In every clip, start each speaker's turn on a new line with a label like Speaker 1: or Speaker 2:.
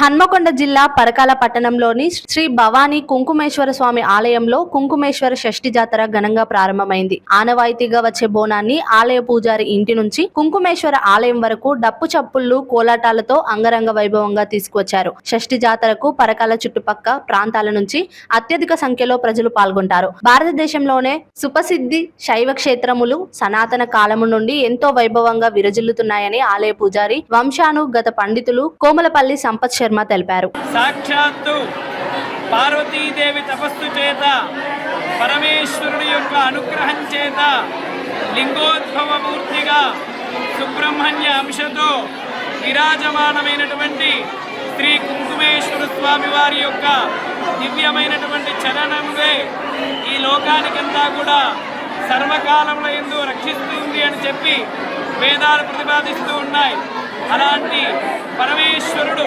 Speaker 1: హన్మకొండ జిల్లా పరకాల పట్టణంలోని శ్రీ భవానీ కుంకుమేశ్వర స్వామి ఆలయంలో కుంకుమేశ్వర షష్ఠి జాతర ఘనంగా ప్రారంభమైంది. ఆనవాయితీగా వచ్చే బోనాన్ని ఆలయ పూజారి ఇంటి నుంచి కుంకుమేశ్వర ఆలయం వరకు డప్పు చప్పుళ్ళు కోలాటాలతో అంగరంగ వైభవంగా తీసుకువచ్చారు. షష్ఠి జాతరకు పరకాల చుట్టుపక్క ప్రాంతాల నుంచి అత్యధిక సంఖ్యలో ప్రజలు పాల్గొంటారు. భారతదేశంలోనే సుప్రసిద్ధి శైవ క్షేత్రములు సనాతన కాలము నుండి ఎంతో వైభవంగా విరజిల్లుతున్నాయని ఆలయ పూజారి వంశానుగత పండితులు కోమలపల్లి సంపత్ శర్మ తెలిపారు.
Speaker 2: సాక్షాత్తు పార్వతీదేవి తపస్సు చేత పరమేశ్వరుడి యొక్క అనుగ్రహం చేత లింగోద్భవమూర్తిగా సుబ్రహ్మణ్య అంశతో విరాజమానమైనటువంటి శ్రీ కుంకుమేశ్వర స్వామి వారి యొక్క దివ్యమైనటువంటి చరణములే ఈ లోకానికంతా కూడా సర్వకాలంలో ఎందు రక్షిస్తుంది అని చెప్పి వేదాలు ప్రతిపాదిస్తూ ఉన్నాయి. అలాంటి పరమేశ్వరుడు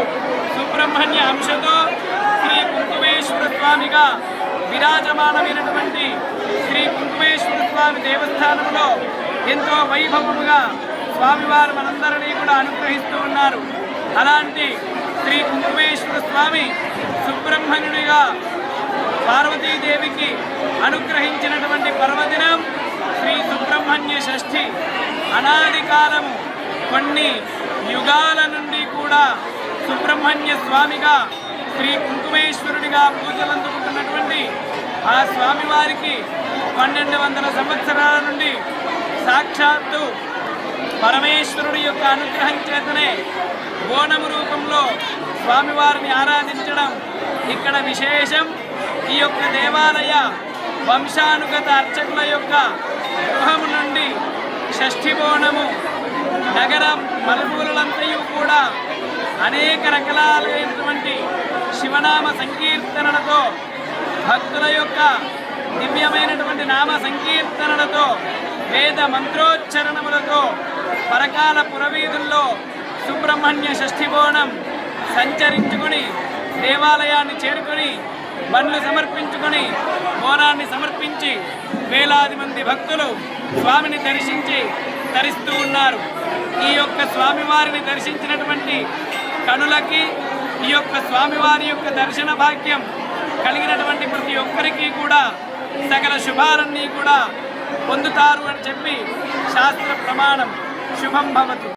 Speaker 2: కుంకుమేశ్వర విరాజమానమైనటువంటి శ్రీ కుంకుమేశ్వర స్వామి దేవస్థానంలో ఎంతో వైభవముగా స్వామివారు మనందరినీ కూడా అనుగ్రహిస్తూ ఉన్నారు. అలాంటి శ్రీ కుంకుమేశ్వర స్వామి సుబ్రహ్మణ్యుడిగా పార్వతీదేవికి అనుగ్రహించినటువంటి పర్వదినం శ్రీ సుబ్రహ్మణ్య షష్ఠి. అనాది కాలము కొన్ని యుగాల నుండి కూడా సుబ్రహ్మణ్య స్వామిగా శ్రీ కుంకుమేశ్వరుడిగా పూజలు అందుకుంటున్నటువంటి ఆ స్వామివారికి పన్నెండు వందల సంవత్సరాల నుండి సాక్షాత్తు పరమేశ్వరుడి యొక్క అనుగ్రహం చేతనే బోనము రూపంలో స్వామివారిని ఆరాధించడం ఇక్కడ విశేషం. ఈ యొక్క దేవాలయ వంశానుగత అర్చకుల యొక్క గృహము నుండి షష్ఠి బోనము నగరం మలుమూలలంతయు కూడా అనేక రకాలైనటువంటి శివనామ సంకీర్తనలతో భక్తుల యొక్క దివ్యమైనటువంటి నామ సంకీర్తనలతో వేద మంత్రోచ్చరణములతో పరకాల పురవీధుల్లో సుబ్రహ్మణ్య షష్ఠి బోనం సంచరించుకొని దేవాలయాన్ని చేరుకొని బండ్లు సమర్పించుకొని బోనాన్ని సమర్పించి వేలాది మంది భక్తులు స్వామిని దర్శించి తరిస్తూ ఉన్నారు. ఈ యొక్క స్వామివారిని దర్శించినటువంటి కనులకి ఈ యొక్క స్వామివారి యొక్క దర్శన భాగ్యం కలిగినటువంటి ప్రతి ఒక్కరికి కూడా సకల శుభాలన్నీ కూడా పొందుతారు అని చెప్పి శాస్త్ర ప్రమాణం శుభం భవతు.